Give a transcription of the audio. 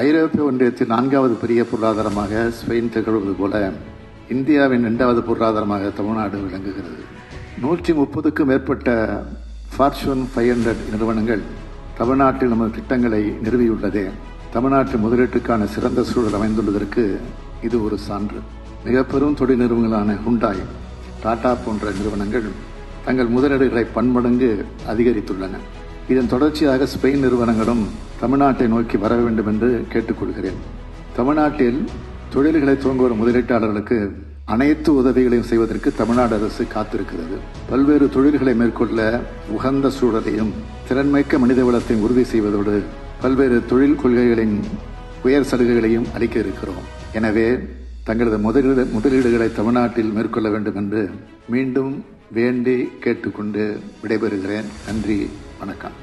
ஐரோப்பிய ஒன்றியத்தின் நான்காவது பெரிய பொருளாதாரமாக ஸ்பெயின் திகழ்வது போல இந்தியாவின் இரண்டாவது பொருளாதாரமாக தமிழ்நாடு விளங்குகிறது. நூற்றி முப்பதுக்கும் மேற்பட்ட ஃபார்ச்சூன் ஃபைவ் ஹண்ட்ரட் நிறுவனங்கள் தமிழ்நாட்டில் நமது திட்டங்களை நிறுவியுள்ளதே. தமிழ்நாட்டு முதலீட்டுக்கான சிறந்த சூழல் அமைந்துள்ளதற்கு இது ஒரு சான்று. மிக பெரும் தொழில் நிறுவனங்களான ஹுண்டாய் டாடா போன்ற நிறுவனங்கள் தங்கள் முதலீடுகளை பன்மடங்கு அதிகரித்துள்ளன. இதன் தொடர்ச்சியாக ஸ்பெயின் நிறுவனங்களும் தமிழ்நாட்டை நோக்கி வர வேண்டும் என்று கேட்டுக்கொள்கிறேன். தமிழ்நாட்டில் தொழில்களை துவங்குவோர் முதலீட்டாளர்களுக்கு அனைத்து உதவிகளையும் செய்வதற்கு தமிழ்நாடு அரசு காத்திருக்கிறது. பல்வேறு தொழில்களை மேற்கொள்ள உகந்த சூழலையும் திறன்மிக்க மனித வளத்தையும் உறுதி செய்வதோடு பல்வேறு தொழில் கொள்கைகளின் உயர் சலுகைகளையும் அளிக்க இருக்கிறோம். எனவே தங்களது முதலீடு முதலீடுகளை தமிழ்நாட்டில் மேற்கொள்ள வேண்டும் என்று மீண்டும் வேண்டி கேட்டுக்கொண்டு விடைபெறுகிறேன். நன்றி வணக்கம்.